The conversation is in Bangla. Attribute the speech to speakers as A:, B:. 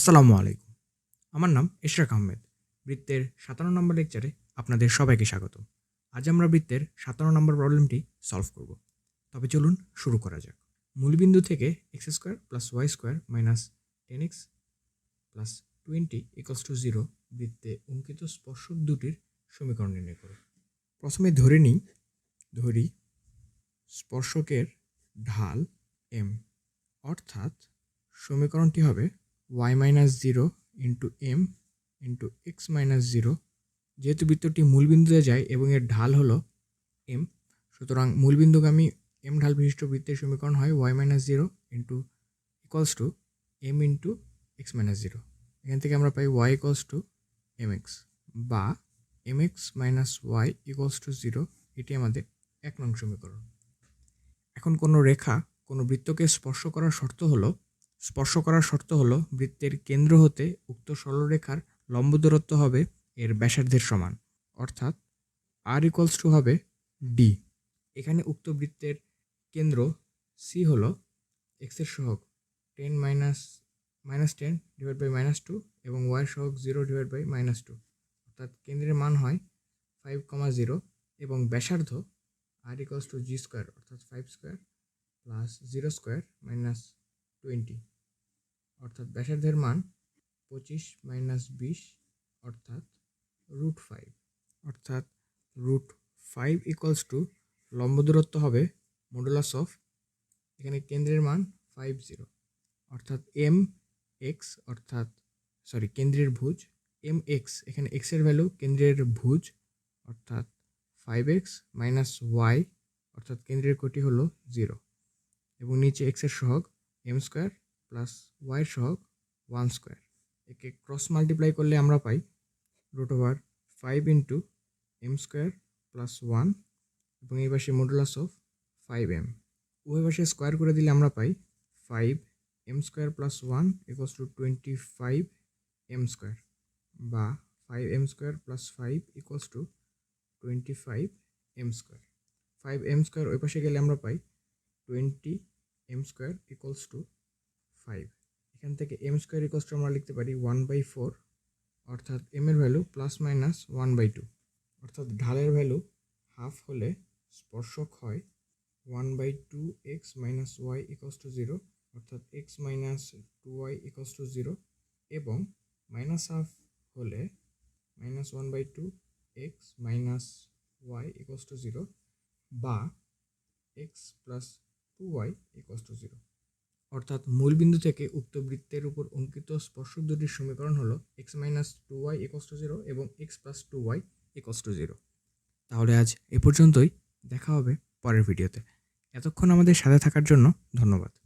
A: আসসালামু আলাইকুম। আমার নাম ইশরাক আহমেদ। বৃত্তের সাতান্ন নম্বর লেকচারে আপনাদের সবাইকে স্বাগত। আজ আমরা বৃত্তের সাতান্ন নম্বর প্রবলেমটি সলভ করব। তবে চলুন শুরু করা যাক। মূলবিন্দু থেকে X square plus Y square minus ten X plus twenty equals to zero বৃত্তে অঙ্কিত স্পর্শক দুটির সমীকরণ নির্ণয় করো। প্রথমে ধরে নিই, ধরি স্পর্শকের ঢাল এম। অর্থাৎ সমীকরণটি হবে Y minus zero into M into X minus zero যেহেতু বৃত্তটি মূলবিন্দুতে যায় এবং এর ঢাল হলো এম সুতরাং মূলবিন্দুগামী এম ঢাল বিশিষ্ট বৃত্তের সমীকরণ হয় Y minus zero into equals to M into X minus zero এখান থেকে আমরা পাই Y equals to M X বা M X minus Y equals to zero এটি আমাদের এক নং সমীকরণ। এখন কোনো রেখা কোনো বৃত্তকে স্পর্শ করার শর্ত হলো স্পর্শ করার শর্ত হলো বৃত্তের কেন্দ্র হতে উক্ত সরলরেখার লম্ব দূরত্ব হবে এর ব্যাসার্ধের সমান, অর্থাৎ আর ইকুয়ালস টু হবে ডি এখানে উক্ত বৃত্তের কেন্দ্র সি হলো এক্সের সহগ ten minus minus ten divide by minus two এবং ওয়াই সহগ zero divide by minus two অর্থাৎ কেন্দ্রের মান হয় ফাইভ কমা জিরো এবং ব্যাসার্ধ R equals to G square অর্থাৎ five square plus zero square minus twenty. অর্থাৎ ব্যাসার্ধের মান পঁচিশ মাইনাস বিশ, অর্থাৎ রুট ফাইভ। অর্থাৎ রুট ফাইভ ইকুয়ালস টু লম্ব দূরত্ব হবে মডুলাস অফ এখানে কেন্দ্রের মান ফাইভ জিরো অর্থাৎ এম এক্স অর্থাৎ সরি কেন্দ্রের ভুজ এম এক্স এখানে এক্সের ভ্যালু কেন্দ্রের ভুজ, অর্থাৎ ফাইভ এক্স মাইনাস ওয়াই অর্থাৎ কেন্দ্রের কোটি হলো জিরো এবং নিচে এক্সের সহগ এম স্কোয়ার প্লাস ওয়াইয়ের সহগ ওয়ান স্কোয়ার একে ক্রস মাল্টিপ্লাই করলে আমরা পাই root over five into M square plus one এবং এই পাশে মডুলাস অফ ফাইভ এম উভয় পাশে স্কোয়ার করে দিলে আমরা পাই five M square plus one equals to twenty five M square বা five M square plus five equals to twenty five M square five M square ওই পাশে গেলে আমরা পাই twenty M square equals to five এখান থেকে এম স্কোয়ার ইকুয়ালস টু আমরা লিখতে পারি ওয়ান বাই ফোর অর্থাৎ এম এর value plus minus one by two অর্থাৎ ঢালের ভ্যালু হাফ হলে স্পর্শক হয় one by two X minus Y equals to zero অর্থাৎ X minus two Y equals to zero এবং মাইনাস হাফ হলে minus one by two X minus Y equals to zero বা X plus two Y equals to zero অর্থাৎ মূল বিন্দু থেকে উক্ত বৃত্তের উপর অঙ্কিত স্পর্শক দুটির সমীকরণ হলো X minus two Y equals to zero এবং X plus two Y equals to zero তাহলে আজ এ পর্যন্তই, দেখা হবে পরের ভিডিওতে। এতক্ষণ আমাদের সাথে থাকার জন্য ধন্যবাদ।